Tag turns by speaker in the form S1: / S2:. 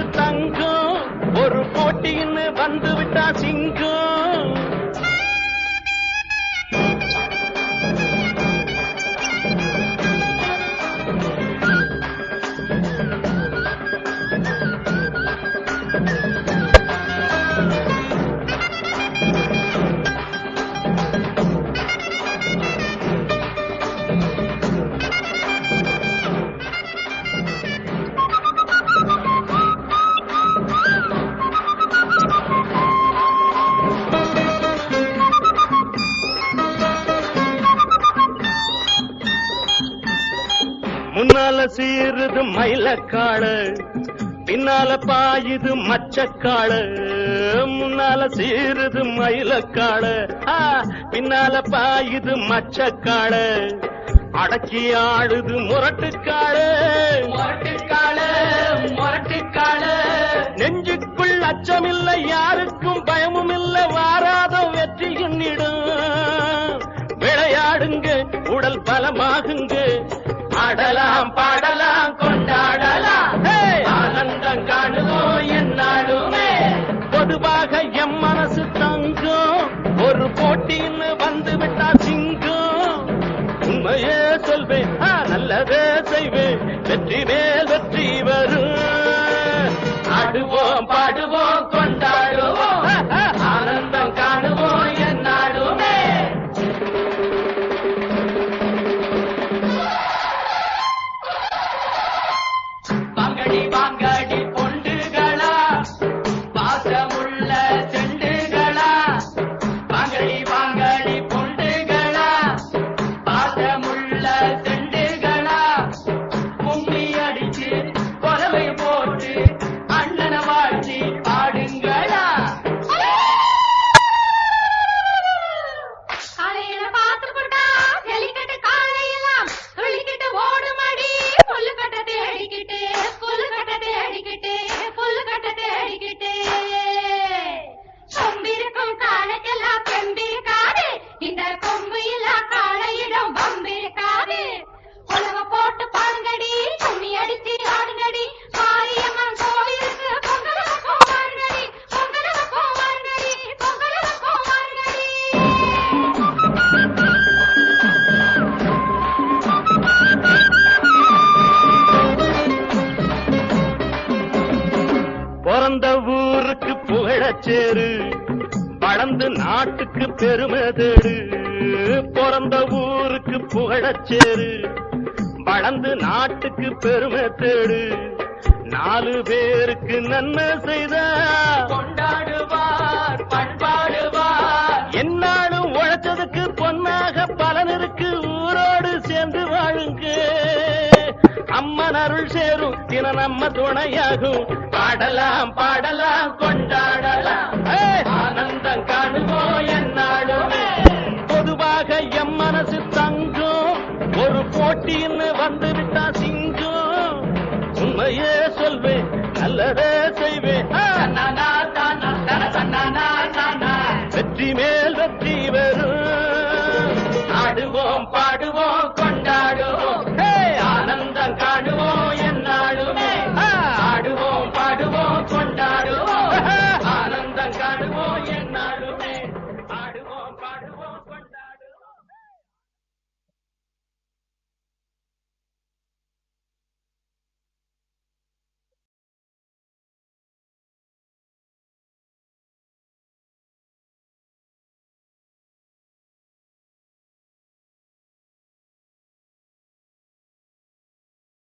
S1: தங்கம். ஒரு போட்டின்னு வந்து விட்டா சிங்கம். முன்னால சீருது மயிலக்காளு பின்னால பாயுது மச்சக்காளு. முன்னால சீருது மயிலக்காளு ஆ, பின்னால பாயுது மச்சக்காளு. அடக்கி ஆடுது முரட்டுக்காளு.
S2: முரட்டுக்கால முரட்டுக்கால
S1: நெஞ்சுக்குள் அச்சமில்லை ஆடலாம் பாடலாம் கொண்டாடலாம்! ஆனந்தம் காணுவோம் என்னாலுமே. பொதுவாக எம் மனசு தங்கம். ஒரு போட்டின்னு வந்து விட்டா சிங்கம். உண்மையே சொல்வேன் நல்லதே செய்வேன். வெற்றி சேரு. வளர்ந்து நாட்டுக்கு பெருமை தேடு. பிறந்த ஊருக்கு புகழச்சேரு வளர்ந்து நாட்டுக்கு பெருமை தேடு. நாலு பேருக்கு நன்மை செய்த அம்மன் அருள் சேரும். தின நம்ம துணையாகும். பாடலாம் பாடலாம் கொண்டாடலாம். ஆனந்தம் காணுவோம் என்னாலுமே பொதுவாக எம் மனசு தங்கும். ஒரு போட்டின்னு வந்து விட்டா சிங்கும். உண்மையே சொல்வேன் நல்லதே செய்வேன்.